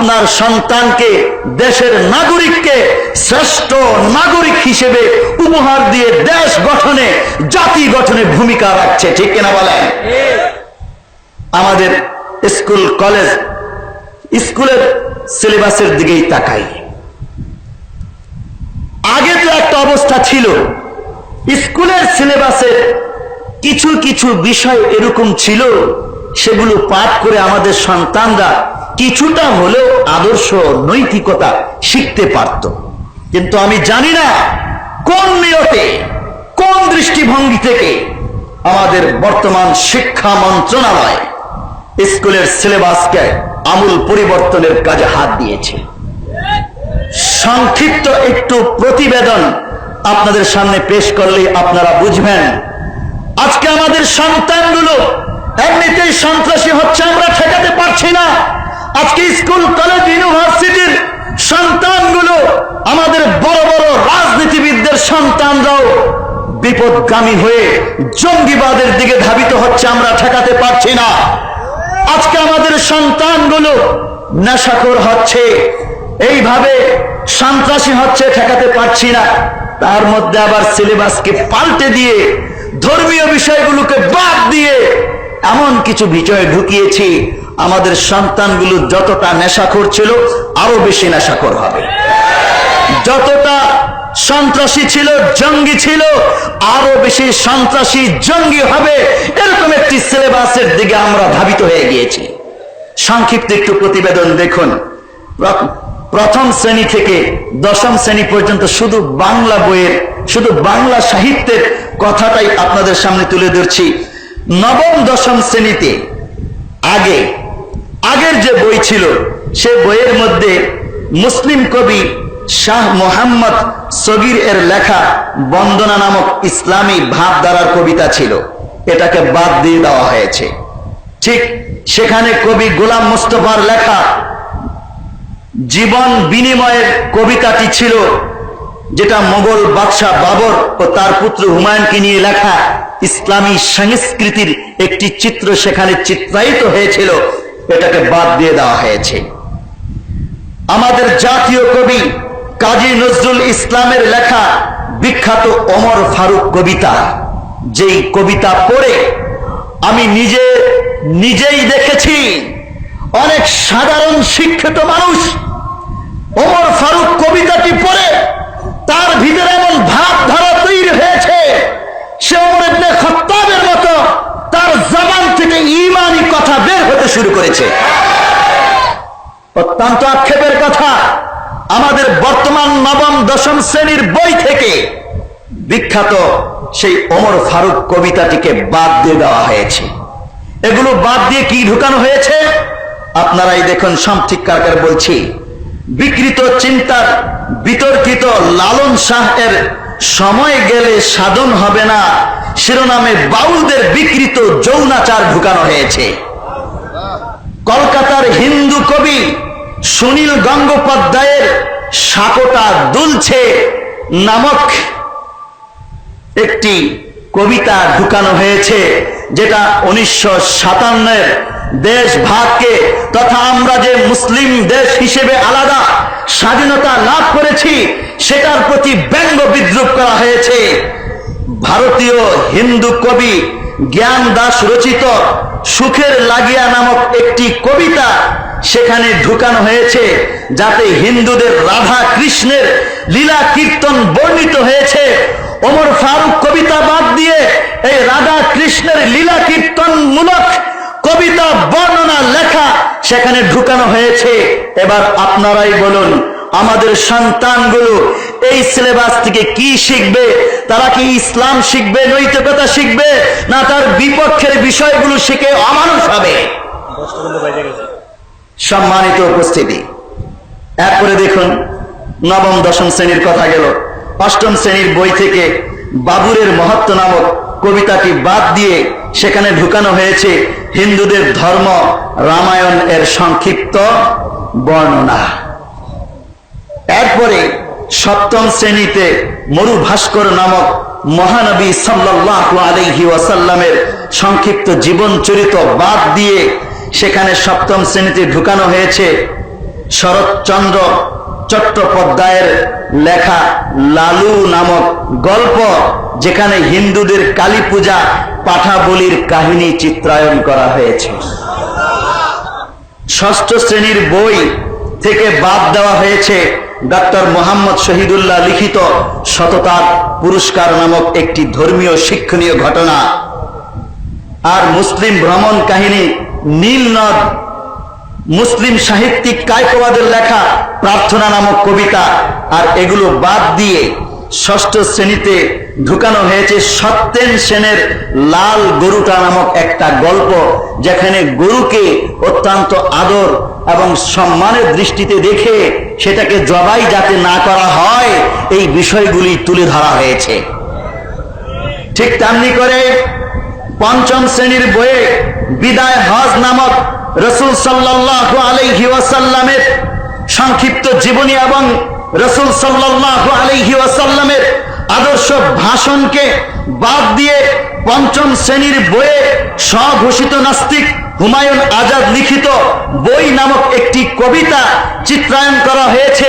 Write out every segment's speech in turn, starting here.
আপনার সন্তানকে দেশের নাগরিককে শ্রেষ্ঠ নাগরিক হিসেবে উপহার দিয়ে দেশ গঠনে, জাতি গঠনে ভূমিকা রাখছে, ঠিক কিনা বলেন? আমাদের স্কুল, কলেজ, স্কুলের সিলেবাসের দিকেই তাকাই। আগে তো একটা অবস্থা ছিল, স্কুলের সিলেবাসের কিছু কিছু বিষয় এরকম ছিল, সেগুলো পাঠ করে আমাদের সন্তানরা কিছুটা হলেও আদর্শ নৈতিকতা শিখতে পারত। কিন্তু আমি জানি না কোন নিয়তে কোন দৃষ্টিভঙ্গি থেকে আমাদের বর্তমান শিক্ষা মন্ত্রণালয় স্কুলের সিলেবাসকে আমূল পরিবর্তনের কাজে হাত দিয়েছে। সংক্ষিপ্ত একটু প্রতিবেদন আপনাদের সামনে পেশ করলে আপনারা বুঝবেন। আজকে আমাদের সন্তানগুলো এমনিতেই সন্ত্রাসী হচ্ছে, আমরা ঠেকাতে পারছি না। আজকে স্কুল, কলেজ, ইউনিভার্সিটির সন্তানগুলো আমাদের বড় বড় রাজনীতিবিদদের সন্তানরাও বিপদগামী হয়ে জঙ্গিবাদের দিকে ধাবিত হচ্ছে, আমরা ঠেকাতে পারছি না। আজকে আমাদের সন্তানগুলো নেশাখোর হচ্ছে, এইভাবে সন্ত্রাসী হচ্ছে, ঠেকাতে পারছি না। তার মধ্যে আবার সিলেবাসকে পাল্টে দিয়ে, ধর্মীয় বিষয়গুলোকে বাদ দিয়ে এমন কিছু বিষয় ঢুকিয়েছি। আমাদের সন্তানগুলো যতটা নেশাখোর ছিল, আরও বেশি নেশাখোর হবে। যতটা সন্ত্রাসী ছিল, জঙ্গি ছিল, আরও বেশি সন্ত্রাসী, জঙ্গি হবে, এরকম একটি সিলেবাসের দিকে আমরা ধাবিত হয়ে গিয়েছি। সংক্ষিপ্ত একটু প্রতিবেদন দেখুন। প্রথম শ্রেণি থেকে দশম শ্রেণি পর্যন্ত শুধু বাংলা বইয়ের, শুধু বাংলা সাহিত্যের কথাটাই আপনাদের সামনে তুলে ধরছি। নবম, দশম শ্রেণীতে আগে আগের যে বই ছিল, সে বইয়ের মধ্যে মুসলিম কবি শাহ মোহাম্মদ সগির এর লেখা বন্দনা নামক ইসলামী ভাবধারার কবিতা ছিল। এটাকে বাদ দিয়ে দেওয়া হয়েছে। ঠিক সেখানে কবি গোলাম মুস্তফার লেখা জীবন বিনিময়ের কবিতাটি ছিল, যেটা মোগল বাদশাহ বাবর ও তার পুত্র হুমায়ুনকে নিয়ে লেখা ইসলামী সংস্কৃতির একটি চিত্র সেখানে চিত্রায়িত হয়েছিল। এটাকে বাদ দিয়ে দেওয়া হয়েছে। আমাদের জাতীয় কবি কাজী নজরুল ইসলামের লেখা বিখ্যাত ওমর ফারুক কবিতা, যেই কবিতা পড়ে আমি নিজে নিজেই দেখেছি, অনেক সাধারণ শিক্ষিত মানুষ ওমর ফারুক কবিতাটি পড়ে তার ভিতরে এমন ভাবধারা তৈরি হয়েছে, সে ইবনে খত্তাবের মতো তার জবান থেকে ইমানি কথা শুরু করেছে। অত্যন্ত আক্ষেপের কথা, আমাদের বর্তমান নবম, দশম শ্রেণির বই থেকে বিখ্যাত সেই ওমর ফারুক কবিতাটিকে বাদ দিয়ে দেওয়া হয়েছে। এগুলো বাদ দিয়ে কি ঢুকানো হয়েছে? আপনারাই দেখুন সঠিককার বলছি, বিকৃত চিন্তার, বিতর্কিত লালন শাহ এর সময় গেলে সাধন হবে না, শিরোনামে বাউলদের বিকৃত যৌনাচার ঢুকানো হয়েছে। কলকাতার হিন্দু কবি সুনীল গঙ্গোপাধ্যায়ের সাকোটা দুলছে নামক একটি কবিতা ঢুকানো হয়েছে, যেটা উনিশশো সাতান্নের দেশ ভাগকে তথা আমরা যে মুসলিম দেশ হিসেবে আলাদা স্বাধীনতা লাভ করেছি, সেটার প্রতি ব্যঙ্গ বিদ্রুপ করা হয়েছে। ভারতীয় হিন্দু কবি জ্ঞান দাস রচিত সুখের লাগিয়া নামক একটি কবিতা সেখানে ঢুকানো হয়েছে, যাতে হিন্দুদের রাধা কৃষ্ণের লীলা কীর্তন বর্ণিত হয়েছে। ওমর ফারুক কবিতা বাদ দিয়ে এই রাধা কৃষ্ণের লীলা কীর্তন মূলক কবিতা, বর্ণনা, লেখা সেখানে ঢুকানো হয়েছে। এবার আপনারাই বলুন, আমাদের সন্তানগুলো এই সিলেবাস থেকে কি শিখবে? তারা কি ইসলাম শিখবে, নৈতিকতা শিখবে, না তার বিপক্ষের বিষয়গুলো শিখে অমানুষ হবে? সম্মানিত উপস্থিতি এরপরে দেখুন, নবম, দশম শ্রেণির কথা গেল। অষ্টম শ্রেণির বই থেকে বাবুরের মহত্ব নামক কবিতাটি বাদ দিয়ে সেখানে ঢুকানো হয়েছে হিন্দুদের ধর্ম রামায়ণ এর সংক্ষিপ্ত বর্ণনা। এরপরে সপ্তম শ্রেণীতে মরু ভাস্কর নামক মহানবী সাল্লাল্লাহু আলাইহি ওয়াসাল্লামের সংক্ষিপ্ত জীবন চরিত বাদ দিয়ে সেখানে সপ্তম শ্রেণীতে ঢুকানো হয়েছে। শরৎচন্দ্র চট্টোপাধ্যায়ের লেখা লালু নামক গল্প, যেখানে হিন্দুদের কালী পূজা পাঠা বলির কাহিনী চিত্রায়ন করা হয়েছে। ষষ্ঠ শ্রেণির বই থেকে বাদ দেওয়া হয়েছে ডক্টর মোহাম্মদ শহীদুল্লাহ লিখিত সততার পুরস্কার নামক একটি ধর্মীয় শিক্ষণীয় ঘটনা। আর মুসলিম ভ্রমণ কাহিনী নীল নদ, মুসলিম সাহিত্যিক কায়কবাদের লেখা প্রার্থনা নামক কবিতা, আর এগুলো বাদ দিয়ে ষষ্ঠ শ্রেণীতে ঢুকানো হয়েছে সত্যেন সেনের লাল গরুটা নামক একটা গল্প, যেখানে গরুকে অত্যন্ত আদর এবং সম্মানের দৃষ্টিতে দেখে সেটাকে জবাই যাতে না করা হয়, এই বিষয়গুলি তুলে ধরা হয়েছে। ঠিক তেমনি করে পঞ্চম শ্রেণির বইয়ে বিদায় হজ নামক রসুল সাল্লাহ আলাইহি ওয়াসাল্লামের সংক্ষিপ্ত জীবনী এবং রসুল সাল্লাহ আলাইহি ওয়াসাল্লামের আদর্শ ভাষণকে বাদ দিয়ে পঞ্চম শ্রেণির বইয়ে স্বঘোষিত নাস্তিক হুমায়ুন আজাদ লিখিত বই নামক একটি কবিতা চিত্রায়ন করা হয়েছে,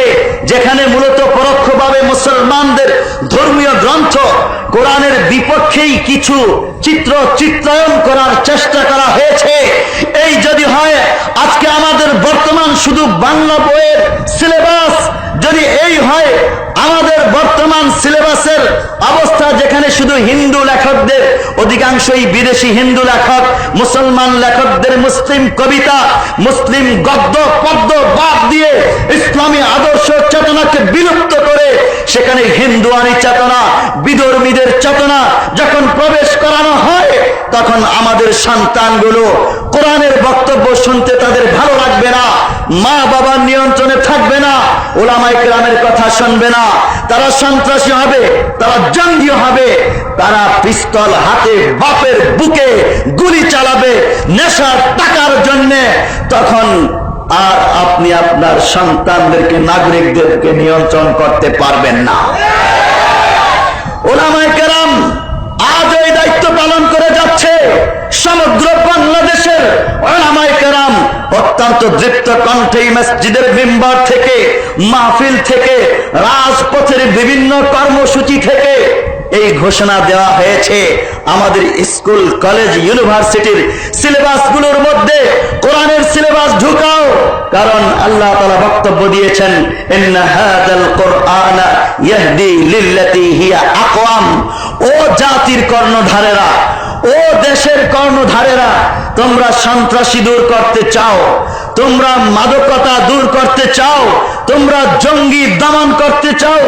যেখানে মূলত পরোক্ষভাবে মুসলমানদের ধর্মীয় গ্রন্থ কোরআনের বিপক্ষেই কিছু চিত্র চিত্রায়ন করার চেষ্টা করা হয়েছে। এই যদি হয়, আজকে আমাদের বর্তমান শুধু বাংলা যদি এই হয়, আমাদের বর্তমান সিলেবাসের অবস্থা যেখানে শুধু হিন্দু লেখকদের, অধিকাংশই বিদেশি হিন্দু লেখক, মুসলমান লেখকদের মুসলিম কবিতা, মুসলিম গদ্য, পদ্য, বাদ দিয়ে ইসলামী আদর্শ চেতনাকে বিলুপ্ত করে, সেখানে হিন্দুয়ানি চেতনা, বিধর্মীদের চেতনা যখন প্রবেশ করানো হয়, তখন আমাদের সন্তানগুলো কোরআনের বক্তব্য শুনতে তাদের ভালো লাগবে না মা বাবার নিয়ন্ত্রণে থাকবে না ওলামাই গ্রামের কথা শুনবে না। তারা সন্ত্রাসী হবে, তারা জঙ্গি হবে। তারা পিস্তল হাতে, বাপের বুকে গুলি চালাবে নেশার টাকার জন্যে। তখন আর আপনি আপনার সন্তানদেরকে, নাগরিকদেরকে নিয়ন্ত্রণ করতে পারবেন না। ওলামায় কেরাম আজ এই দায়িত্ব পালন করে যাচ্ছে সমগ্র অত্যন্ত দৃপ্ত কণ্ঠে মসজিদের মেম্বার থেকে, মাহফিল থেকে, রাজপথের বিভিন্ন কর্মসূচি থেকে এই ঘোষণা দেওয়া হয়েছে। আমাদের স্কুল, কলেজ, ইউনিভার্সিটির সিলেবাসগুলোর মধ্যে কোরআনের সিলেবাস ঢুকাও, কারণ আল্লাহ তাআলা বক্তব্য দিয়েছেন ও জাতির কর্ণধারেরা, ও দেশের কর্ণধারেরা তোমরা সন্ত্রাসী দূর করতে চাও। তোমরা মাদকতা দূর করতে চাও। তোমরা জঙ্গি দমন করতে চাও।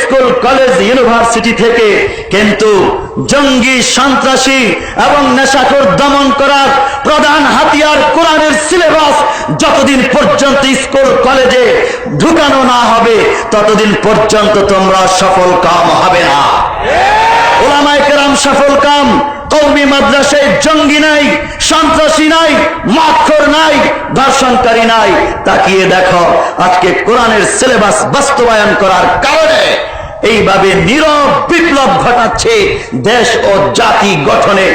স্কুল, কলেজ, ইউনিভার্সিটি থেকে কিন্তু জঙ্গি, সন্ত্রাসী এবং নেশাখোর দমন করার প্রধান হাতিয়ার কোরআনের সিলেবাস যতদিন পর্যন্ত স্কুল, কলেজে ঢুকানো না হবে, ততদিন পর্যন্ত তোমরা সফল কাম হবে না। ওলামায়ে কেরাম সফল কাম কৌমি মাদ্রাসায় জঙ্গি নাই, সন্ত্রাসী নাই মাক্ষর নাই, ধর্ষণকারী নাই। তাকিয়ে দেখো, আজকে কোরআনের সিলেবাস বাস্তবায়ন করার কারণে এইভাবে নীরব বিপ্লব ঘটাচ্ছে দেশ ও জাতি গঠনে।